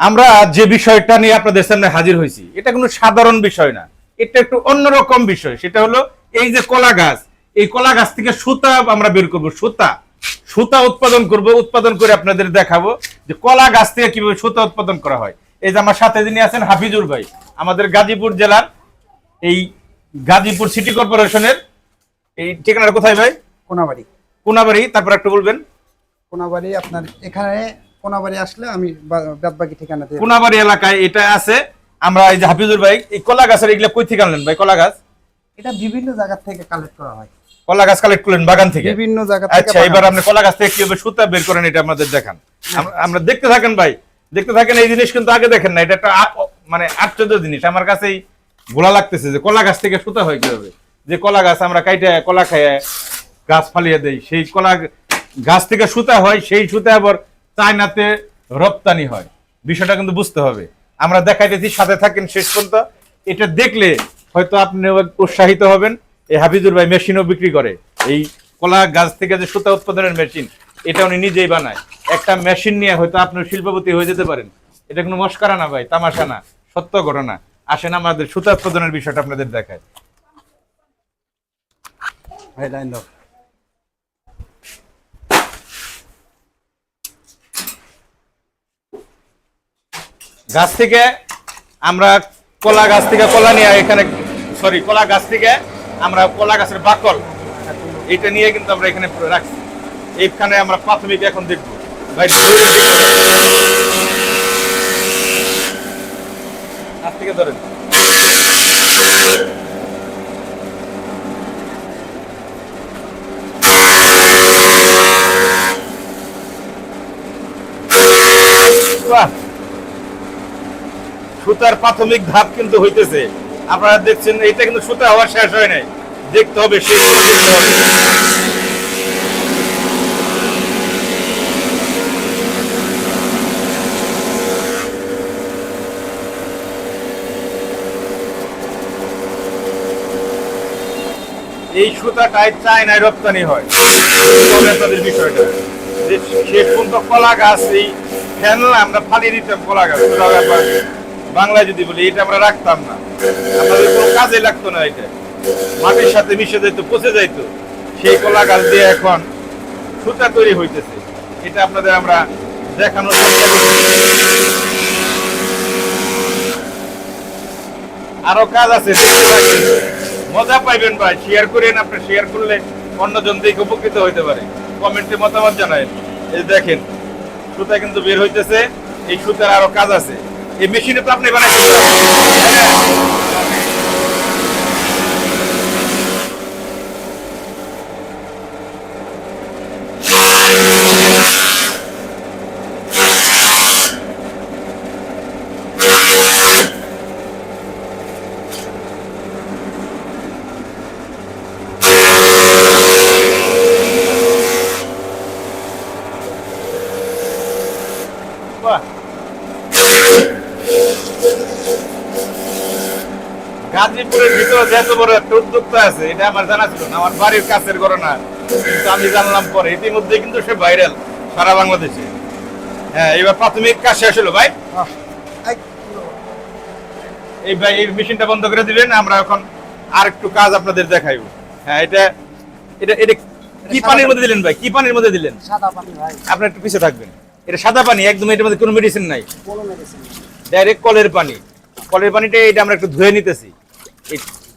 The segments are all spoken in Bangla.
আমরা যে বিষয়টা নিয়ে আপনাদের সামনে হাজির হয়েছি এটা কোনো সাধারণ বিষয় না। এটা একটু অন্যরকম বিষয়। সেটা হলো এই যে কলা গাছ এই কলা গাছ থেকে সুতা আমরা বের করব। সুতা সুতা উৎপাদন করব। উৎপাদন করে আপনাদের দেখাবো যে কলা গাছ থেকে কীভাবে সুতা উৎপাদন করা হয়। এই যে আমার সাথে যিনি আছেন হাফিজুর ভাই আমাদের গাজীপুর জেলার এই গাজীপুর সিটি কর্পোরেশনের এই ঠিকানাটা কোথায় ভাই? কোনাবাড়ি। কোনাবাড়ি তারপর একটু বলবেন। কোনাবাড়ি আপনার এখানে কোনাবাড়ি আসলে আমি বাদ বাকি ঠিকানাতে কোনাবাড়ি এলাকায় এটা আছে। আমরা এই যে হাফিজুর ভাই এই কলা গাছের এগুলা কই থেকে আনলেন ভাই? কলা গাছ? এটা বিভিন্ন জায়গা থেকে কালেক্ট করা হয়। কলা গাছ কালেক্ট করলেন বাগান থেকে? বিভিন্ন জায়গা থেকে আচ্ছা এবার আপনি কলা গাছ থেকে কীভাবে সুতা বের করেন এটা আমাদের দেখান। আমরা- আমরা দেখতে থাকেন ভাই দেখতে থাকেন এই জিনিস কিন্তু আগে দেখেন না এটা একটা মানে আশ্চর্য জিনিস। আমার কাছেই ভোলা লাগতেছে যে কলা গাছ থেকে সুতা হয় কীভাবে? যে কলা গাছ আমরা কাইটে কলা খাইয়ে গাছ ফালিয়ে দেই সেই কলা গাছ থেকে সুতা হয় সেই সুতা আবার চায়নাতে রপ্তানি হয়। বিষয়টা কিন্তু বুঝতে হবে। আমরা দেখাইতেছি, সাথে থাকেন শেষ পর্যন্ত। এটা দেখলে হয়তো আপনি উৎসাহিত হবেন, এই হাফিজুর ভাই মেশিনও বিক্রি করে। এই কলা গাছ থেকে যে সুতা উৎপাদনের মেশিন, এটা উনি নিজেই বানায়। একটা মেশিন নিয়ে হয়তো আপনি শিল্পপতি হয়ে যেতে পারেন। এটা কোনো মস্কারা না ভাই, তামাশা না, সত্য ঘটনা। আসেন আমাদের সুতা উৎপাদনের বিষয়টা আপনাদের দেখায়। লাইন দাও। গাছ থেকে আমরা কলা গাছ থেকে কলা নিয়ে এখানে সরি কলা গাছ থেকে আমরা কলা গাছের বাকল এটা নিয়ে কিন্তু আমরা এখানে রাখছি। এইখানে আমরা প্রাথমিক এখন দেখব। গাছ থেকে ধরেন। সুতার প্রাথমিক ধাপ কিন্তু হইতেছে। আপনারা দেখছেন এটা কিন্তু সুতা হওয়ার শেষ হয় নাই। দেখতে হবে শেষ দেখতে হবে। এই সুতাটাই চায়নায় রপ্তানি হয়। আপনাদের বিষয়টা শেষ পর্যন্ত কলা গাছ, এই ফেলনা আমরা ফালিয়ে দিতাম কলা গাছ। বাংলায় যদি বলি, এটা আমরা রাখতাম না। আমাদের কোনো কাজে লাগতো না এটা। মাটির সাথে মিশে যেত পচে যাইত। সেই কলা গাছ দিয়ে এখন সুতা তৈরি হইতেছে। এটা আপনাদের আমরা দেখানোর চেষ্টা। আরও কাজ আছে মজা পাইবেন ভাই শেয়ার করেন, আপনি শেয়ার করলে অন্যজন দেখে উপকৃত হইতে পারে। কমেন্টে মতামত জানায় এই দেখেন, সুতা কিন্তু বের হইতেছে, এই সুতার আরও কাজ আছে। এই মেশিনে তো আপনি বানাইছেন হ্যাঁ। বাহ। গাজীপুরের ভিতরে যে এত বড় একটা উদ্যোক্তা আছে এটা আমার জানা ছিল না আমার বাড়ির কাছের ঘটনা কিন্তু আমি জানলাম পরে ইতিমধ্যে কিন্তু সে ভাইরাল সারা বাংলাদেশে। হ্যাঁ এবার প্রাথমিক কাজ শেষ হলো ভাই। এই, ভাই এই মেশিনটা বন্ধ করে দিবেন আমরা এখন আর একটু কাজ আপনাদের দেখাইবো। হ্যাঁ এটা এটা এটা কি পানির মধ্যে দিলেন ভাই? কি পানির মধ্যে দিলেন? সাদা পানি ভাই। আপনি একটু পিছিয়ে থাকবেন। এটা সাদা পানি একদম এটার মধ্যে কোনো মেডিসিন নাই। কোনো মেডিসিন ডাইরেক্ট কলের পানি। কলের পানিটা এটা আমরা একটু ধুয়ে নিতেছি।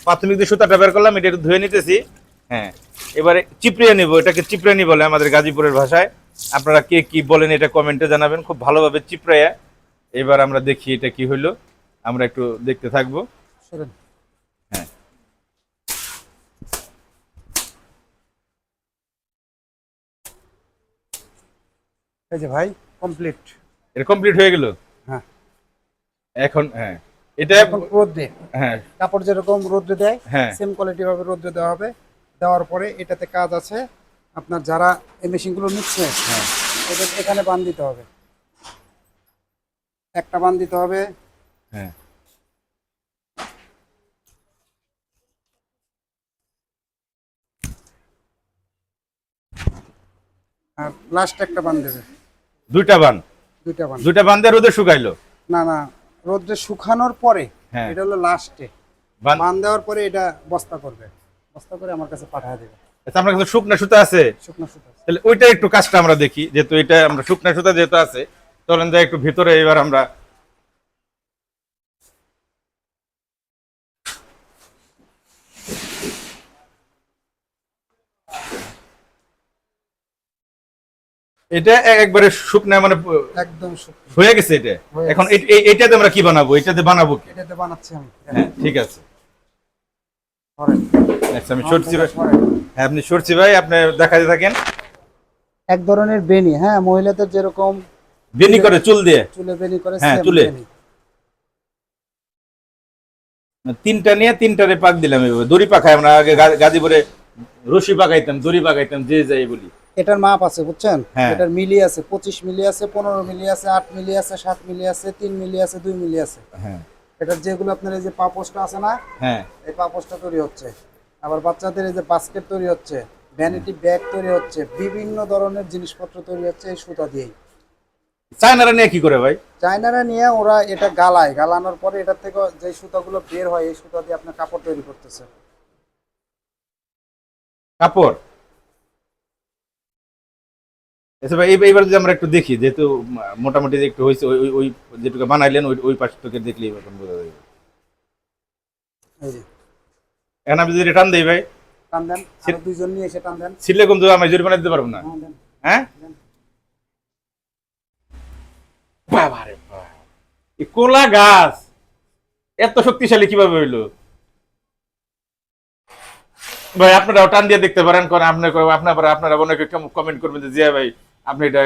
প্রাথমিক যে সুতাটা বের করলাম এটা একটু ধুয়ে নিতেছি। হ্যাঁ এবারে চিপড়িয়ে নিব এটাকে চিপড়ানি বলে আমাদের গাজীপুরের ভাষায়। আপনারা কে কি বলেন এটা কমেন্টে জানাবেন খুব ভালোভাবে চিপড়াইয়া। এবার আমরা দেখি এটা কি হইল আমরা একটু দেখতে থাকব। হ্যাঁ। এই যে ভাই কমপ্লিট এটা কমপ্লিট হয়ে গেল? হ্যাঁ। এখন হ্যাঁ। এটা এখন রোদ্রে হ্যাঁ। কাপড় যেরকম রোদ্রে দেয় হ্যাঁ। সেম কোয়ালিটি ভাবে রোদ্রে দেওয়া হবে। দেওয়ার পরে এটাতে কাজ আছে আপনার যারা এই মেশিনগুলো নিচ্ছে হ্যাঁ। ওদের এখানে বান দিতে হবে। একটা বান দিতে হবে। হ্যাঁ। আর লাস্ট একটা বান দেবে। দুইটা বান? দুইটা বান। দুইটা বান দিয়ে রোদে শুকাইলো? না না। রোদ্রে শুকানোর পরে হ্যাঁ। এটা হলো লাস্টে বান- বান দেওয়ার পরে এটা বস্তা করবে। বস্তা করে আমার কাছে পাঠিয়ে দেবে। আচ্ছা, আমার কাছে শুকনা সুতা আছে? শুকনা সুতা তাহলে ওইটা একটু কাজটা আমরা দেখি যেহেতু এটা আমরা শুকনা সুতা যেহেতু আছে চলেন যাই একটু ভিতরে এবার আমরা এটা একবারে শুকনা মানে একদম হয়ে গেছে এটা? এখন এ- এ- আমরা কি বানাবো? এটাতে বানাবো কি? এটাতে বানাচ্ছি আমি। হ্যাঁ ঠিক আছে। আচ্ছা আমি সরছি ভাই। হ্যাঁ আপনি সরছি ভাই আপনি দেখাতে থাকেন। এক ধরনের বেনি হ্যাঁ মহিলাদের যেরকম বেনি করে চুল দিয়ে? চুলে বেনি করে হ্যাঁ, চুলে। তিনটা নিয়ে তিনটারে পাক দিলাম এভাবে। দড়ি পাখায় আমরা আগে গাজীপুরে রশি পাকাইতাম দড়ি পাকাইতাম যে যাই বলি। এটার মাপ আছে বুঝছেন? হ্যাঁ। এটার মিলি আছে পঁচিশ মিলি আছে পনেরো মিলি আছে আট মিলি আছে সাত মিলি আছে তিন মিলি আছে দুই মিলি আছে। হ্যাঁ। এটার যেগুলো আপনার এই যে পাপোসটা আছে না হ্যাঁ। এই পাপোসটা তৈরি হচ্ছে। আবার বাচ্চাদের এই যে বাস্কেট তৈরি হচ্ছে ভ্যানিটি ব্যাগ তৈরি হচ্ছে বিভিন্ন ধরনের জিনিসপত্র তৈরি হচ্ছে এই সুতা দিয়েই। চায়নারা নিয়ে কি করে ভাই? চায়নারা নিয়ে ওরা এটা গালায় গালানোর পরে এটার থেকে যে সুতাগুলো বের হয় এই সুতা দিয়ে আপনার কাপড় তৈরি করতেছে। কাপড়? আচ্ছা ভাই এবার যদি আমরা একটু দেখি যেহেতু মোটামুটি একটু হয়েছে ওই ওই- যেটুকু বানাইলেন ওই ওই বোঝা যাবে? এখন আমি যদি টান দিই ভাই। টান দেন দুইজন নিয়ে এসে টান দেন। ছিললে কিন্তু আমি জরিমানা দিতে পারব না? হ্যাঁ, হ্যাঁ? বাবা। কোলা গাছ এত শক্তিশালী কীভাবে হইল? ভাই আপনারা টান দিয়ে দেখতে পারেন কারণ আপনার আপনারা আপনারা অনেকে কমেন্ট করবেন যে জিয়া ভাই আপনি এটা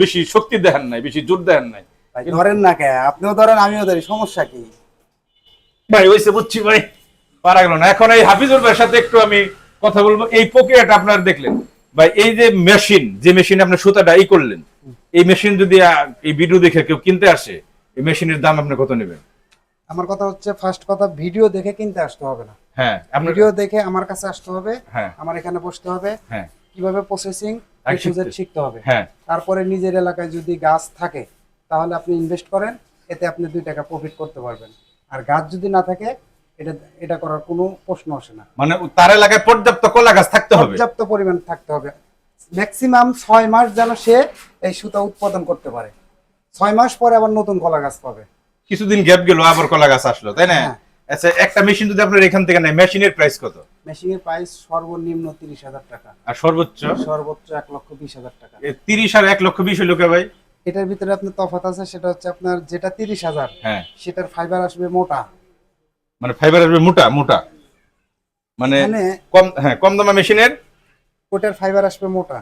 বেশি শক্তি দেখান নাই বেশি জোর দেখান নাই। ধরেন না কে? আপনিও ধরেন আমিও ধরি সমস্যা কি? ভাই ওইসে বুঝছি ভাই পারা গেল না। এখন এই হাফিজুর ভাইয়ের সাথে একটু আমি কথা বলব। এই প্রক্রিয়াটা আপনারা দেখলেন। ভাই এই যে মেশিন যে মেশিন আপনি সুতাটা ই করলেন এই মেশিন যদি এই ভিডিও দেখে কেউ কিনতে আসে এই মেশিনের দাম আপনি কত নেবেন? আমার কথা হচ্ছে ফার্স্ট কথা ভিডিও দেখে কিনতে আসতে হবে না। হ্যাঁ ভিডিও দেখে আমার কাছে আসতে হবে হ্যাঁ। আমার এখানে বসতে হবে। হ্যাঁ। কীভাবে প্রসেসিং। শিখতে হবে। হ্যাঁ। তারপরে নিজের এলাকায় যদি গাছ থাকে তাহলে আপনি ইনভেস্ট করেন এতে আপনি দুই টাকা প্রফিট করতে পারবেন। আর গাছ যদি না থাকে এটা এটা করার কোনো প্রশ্ন আসে না। মানে তার এলাকায় পর্যাপ্ত কলা গাছ থাকতে হবে? পর্যাপ্ত পরিমাণ থাকতে হবে। ম্যাক্সিমাম ছয় মাস যেন সে এই সুতা উৎপাদন করতে পারে। ছয় মাস পরে আবার নতুন কলা গাছ পাবে। কিছুদিন গ্যাপ গেল আবার কলা গাছ আসলো তাই না? হ্যাঁ। আচ্ছা একটা মেশিন যদি আপনার এখান থেকে নেয় মেশিনের প্রাইস কত? মেশিনের প্রাইস সর্বনিম্ন তিরিশ হাজার টাকা। আর সর্বোচ্চ? সর্বোচ্চ এক লক্ষ বিশ হাজার টাকা। তিরিশ আর এক লক্ষ বিশ হইল কে ভাই? এটার ভিতরে আপনার তফাৎ আছে সেটা হচ্ছে আপনার যেটা তিরিশ হাজার হ্যাঁ। সেটার ফাইবার আসবে মোটা। মানে ফাইবার আসবে মোটা মোটা। মানে মানে কম হ্যাঁ কম দামা মেশিনের ওটার ফাইবার আসবে মোটা।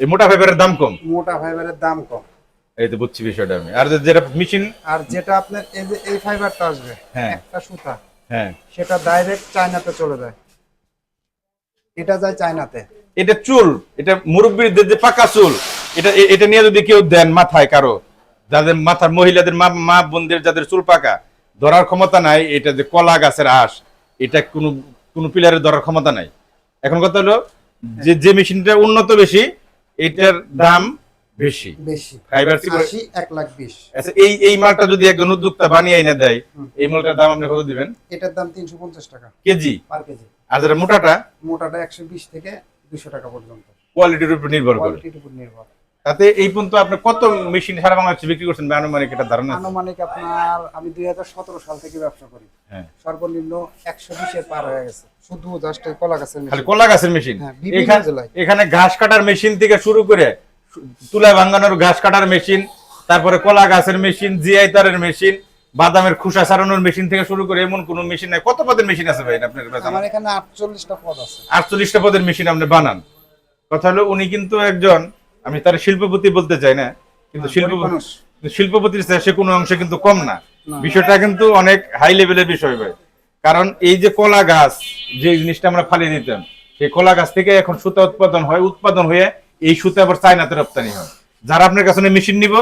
এই মোটা ফাইবারের দাম কম? মোটা ফাইবারের দাম কম। এই তো বুঝছি বিষয়টা আমি। আর যেটা মেশিন আর যেটা আপনার এই যে এই ফাইবারটা আসবে হ্যাঁ। একটা সুতা হ্যাঁ। সেটা ডাইরেক্ট চায়নাতে চলে যায়। এটা যায় চায়নাতে। এটা চুল এটা মুরব্বীর যে পাকা চুল এটা এটা নিয়ে যদি কেউ দেন মাথায় কারও যাদের মাথার মহিলাদের মা মা বোনদের যাদের চুল পাকা ধরার ক্ষমতা নাই এটা যে কলা গাছের আঁশ এটা কোনো কোনো পিলারের ধরার ক্ষমতা নাই। এখন কথা হলো যে যে মেশিনটা উন্নত বেশি এটার দাম বেশি। বেশি। ফাইবার আশি এক লাখ বিশ। আচ্ছা এই এই মালটা যদি একজন উদ্যোক্তা বানিয়ে এনে দেয় এই মালটার দাম আপনি কত দিবেন? এটার দাম তিনশো পঞ্চাশ টাকা। কেজি? পার কেজি। আর যেটা মোটাটা? মোটাটা একশো বিশ থেকে দুশো টাকা পর্যন্ত। কোয়ালিটির উপর নির্ভর করে। কোয়ালিটির উপর নির্ভর। তাতে এই পর্যন্ত আপনি কত মেশিন সারা বাংলাদেশে বিক্রি করছেন? বা আনুমানিক এটা ধারণা আনুমানিক আপনার আমি দুই হাজার সতেরো সাল থেকে ব্যবসা করি। হ্যাঁ। সর্বনিম্ন একশো বিশের পার হয়ে গেছে। শুধু জাস্ট কলা গাছের খালি কলা গাছের মেশিন এখানে ঘাস কাটার মেশিন থেকে শুরু করে তুলা ভাঙানোর ঘাস কাটার মেশিন তারপরে কলা গাছের মেশিন জিআই তারের মেশিন বাদামের খোসা ছাড়ানোর মেশিন থেকে শুরু করে এমন কোন মেশিন নাই। কত পদের মেশিন আছে ভাই আপনার কাছে? আমার এখানে আটচল্লিশটা পদ আছে। আটচল্লিশটা পদের মেশিন আপনি বানান। কথা হলো উনি কিন্তু একজন আমি তার শিল্পপতি বলতে চাই না কিন্তু শিল্প গরিব মানুষ। শিল্পপতির সে কোনো অংশে কিন্তু কম না। না। বিষয়টা কিন্তু অনেক হাই লেভেলের বিষয় ভাই। কারণ এই যে কলা গাছ যে জিনিসটা আমরা ফালিয়ে দিতাম সেই কলা গাছ থেকে এখন সুতা উৎপাদন হয় উৎপাদন হয়ে এই সুতা আবার চায়নাতে রপ্তানি হয়। যারা আপনার কাছে মেশিন নিব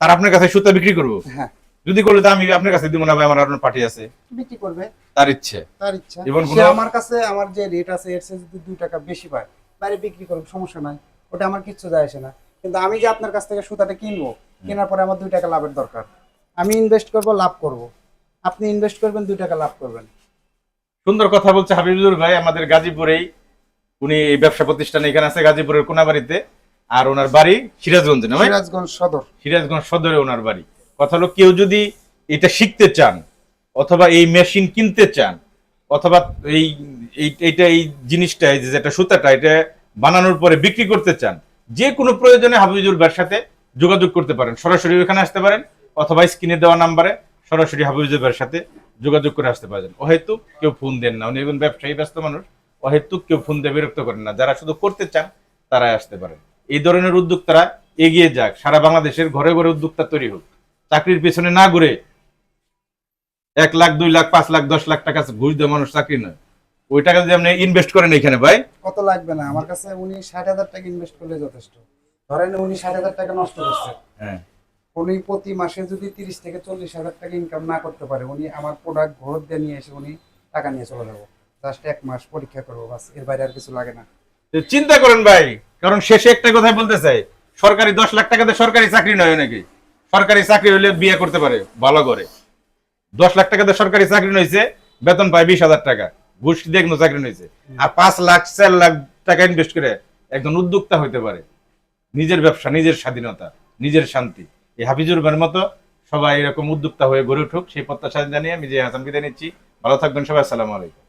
তারা আপনার কাছে সুতা বিক্রি করব। হ্যাঁ। যদি করলে তো আমি আপনার কাছে দিব না ভাই আমার আপনার পার্টি আছে। বিক্রি করবে। তার ইচ্ছে। তার ইচ্ছা। এবং সে আমার কাছে আমার যে রেট আছে এর চেয়ে যদি দুই টাকা বেশি পায় বাইরে বিক্রি করবে সমস্যা নাই। ওটা আমার কিচ্ছু যায় আসে না। কিন্তু আমি যে আপনার কাছ থেকে সুতাটা কিনবো কেনার পরে আমার দুই টাকা লাভের দরকার। আমি ইনভেস্ট করব লাভ করব। আপনি ইনভেস্ট করবেন দুই টাকা লাভ করবেন। সুন্দর কথা বলছে হাবিবুর ভাই আমাদের গাজীপুরেই। উনি এই ব্যবসা প্রতিষ্ঠান এখানে আছে গাজীপুরের কোনাবাড়িতে। আর ওনার বাড়ি সিরাজগঞ্জে না ভাই? সিরাজগঞ্জ সদর। সিরাজগঞ্জ সদরে ওনার বাড়ি। কথা হলো কেউ যদি এটা শিখতে চান, অথবা এই মেশিন কিনতে চান, অথবা এই, এই- এইটা, এই জিনিসটা, এই যেটা সুতাটা, এটা বানানোর পরে বিক্রি করতে চান, যে কোনো প্রয়োজনে হাবিজুর ভাইয়ের সাথে যোগাযোগ করতে পারেন। সরাসরি ওখানে আসতে পারেন, অথবা স্ক্রিনে দেওয়া নাম্বারে সরাসরি হাবিজুর ভাইয়ের সাথে যোগাযোগ করে আসতে পারেন। অহেতু কেউ ফোন দেন না, উনি একজন ব্যবসায়ী, ব্যস্ত মানুষ। অহেতু কেউ ফোন দিয়ে বিরক্ত করেন না। যারা শুধু করতে চান, তারাই আসতে পারেন। এই ধরনের উদ্যোক্তারা এগিয়ে যাক। সারা বাংলাদেশের ঘরে ঘরে উদ্যোক্তা তৈরি হোক। চাকরির পেছনে না ঘুরে এক লাখ দুই লাখ পাঁচ লাখ দশ লাখ টাকা ঘুষ দিয়ে মানুষ চাকরি নয়। ওই টাকা যদি আপনি ইনভেস্ট করেন এখানে ভাই। কত লাগবে না। আমার কাছে উনি ষাট হাজার টাকা ইনভেস্ট করলে যথেষ্ট। ধরেন উনি ষাট হাজার টাকা নষ্ট করছে। হ্যাঁ। উনি প্রতি মাসে যদি তিরিশ থেকে চল্লিশ হাজার টাকা ইনকাম না করতে পারে উনি আমার প্রোডাক্ট ঘর দিয়ে নিয়ে এসে উনি টাকা নিয়ে চলে যাব। জাস্ট এক মাস পরীক্ষা করব বাস। এর বাইরে আর কিছু লাগে না। চিন্তা করেন ভাই কারণ শেষে একটা কথাই বলতে চাই। সরকারি দশ লাখ টাকাতে সরকারি চাকরি নয় নাকি? সরকারি চাকরি হলে বিয়ে করতে পারে, ভালো করে। দশ লাখ টাকাতে সরকারি চাকরি নইছে, বেতন পায় বিশ হাজার টাকা। ঘুষ দিয়ে কোনো চাকরি নইছে। আর পাঁচ লাখ, চার লাখ টাকা ইনভেস্ট করে একজন উদ্যোক্তা হইতে পারে। নিজের ব্যবসা, নিজের স্বাধীনতা, নিজের শান্তি। এই হাফিজুর ভাইয়ের মতো সবাই এরকম উদ্যোক্তা হয়ে গড়ে উঠুক, সেই প্রত্যাশা জানিয়ে আমি যে হাসান বিদায় নিচ্ছি ভালো থাকবেন সবাই, আসসালামু আলাইকুম।